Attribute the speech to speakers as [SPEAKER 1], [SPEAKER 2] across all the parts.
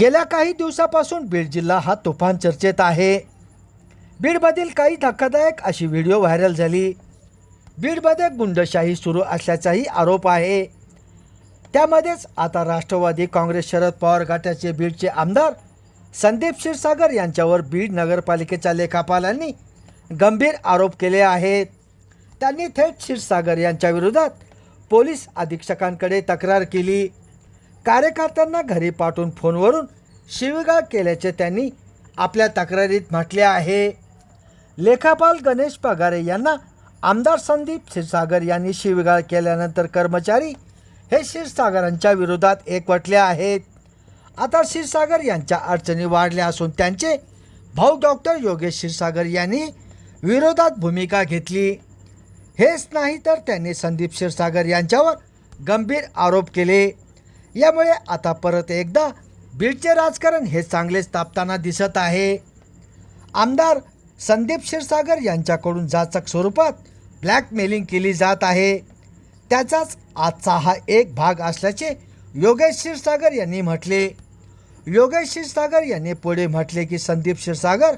[SPEAKER 1] गेल्या काही दिवसापासून बीड जिल्हा हा तुफान चर्चेत आहे. बीडमधील काही धक्कादायक अशी व्हिडिओ व्हायरल झाली. बीडमध्ये गुंडशाही सुरू असल्याचाही आरोप आहे. त्यामध्येच आता राष्ट्रवादी काँग्रेस शरद पवार गटाचे बीडचे आमदार संदीप क्षीरसागर यांच्यावर बीड नगरपालिकेच्या लेखापालांनी गंभीर आरोप केले आहेत. त्यांनी थेट क्षीरसागर यांच्या विरोधात पोलीस अधीक्षकांकडे तक्रार केली. कार्यकर्त्यांना घरी पाठवून फोनवरून शिवीगाळ केल्याचे त्यांनी आपल्या तक्रारीत म्हटले आहे. लेखापाल गणेश पगारे यांना आमदार संदीप क्षीरसागर यांनी शिवीगाळ केल्यानंतर कर्मचारी हे क्षीरसागरांच्या विरोधात एकवटले आहेत. आता क्षीरसागर यांच्या अडचणी वाढल्या असून त्यांचे भाऊ डॉक्टर योगेश क्षीरसागर यांनी विरोधात भूमिका घेतली. हेच नाही तर त्यांनी संदीप क्षीरसागर यांच्यावर गंभीर आरोप केले. यामुळे आता परत एकदा बीडचे राजकारण हे चांगलेच तापताना दिसत आहे. आमदार संदीप क्षीरसागर यांच्याकडून जाचक स्वरूपात ब्लॅकमेलिंग केली जात आहे. त्याचाच आजचा हा एक भाग असल्याचे योगेश क्षीरसागर यांनी म्हटले. योगेश क्षीरसागर यांनी पुढे म्हटले की संदीप क्षीरसागर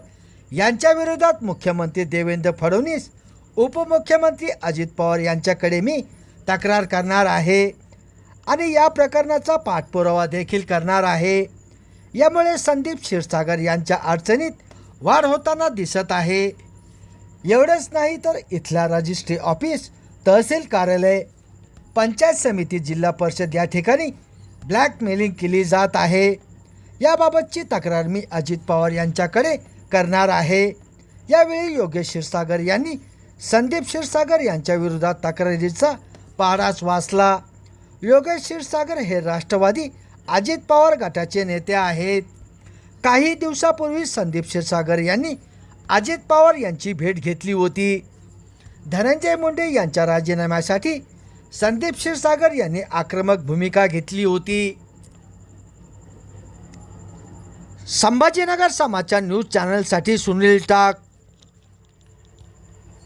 [SPEAKER 1] यांच्या विरोधात मुख्यमंत्री देवेंद्र फडणवीस उपमुख्यमंत्री अजित पवार यांच्याकडे मी तक्रार करणार आहे. आणि या प्रकरणाचा पाठपुरावा देखील करणार आहे. यामुळे संदीप क्षीरसागर यांच्या अडचणीत वाढ होताना दिसत आहे. एवढंच नाही तर इथल्या रजिस्ट्री ऑफिस तहसील कार्यालय पंचायत समिती जिल्हा परिषद या ठिकाणी ब्लॅकमेलिंग केली जात आहे. याबाबतची तक्रार मी अजित पवार यांच्याकडे करणार आहे. यावेळी योगेश क्षीरसागर यांनी संदीप क्षीरसागर यांच्या विरोधात तक्रारीचा पाराच वाचला. योगेश क्षीरसागर हे राष्ट्रवादी अजित पवार गटाचे नेते आहेत. काही दिवसापूर्वी संदीप क्षीरसागर यांनी अजित पवार यांची भेट घेतली होती. धनंजय मुंडे यांच्या राजीनाम्यासाठी संदीप क्षीरसागर यांनी आक्रमक भूमिका घेतली होती. संभाजीनगर समाचार न्यूज चॅनलसाठी सुनील टाक.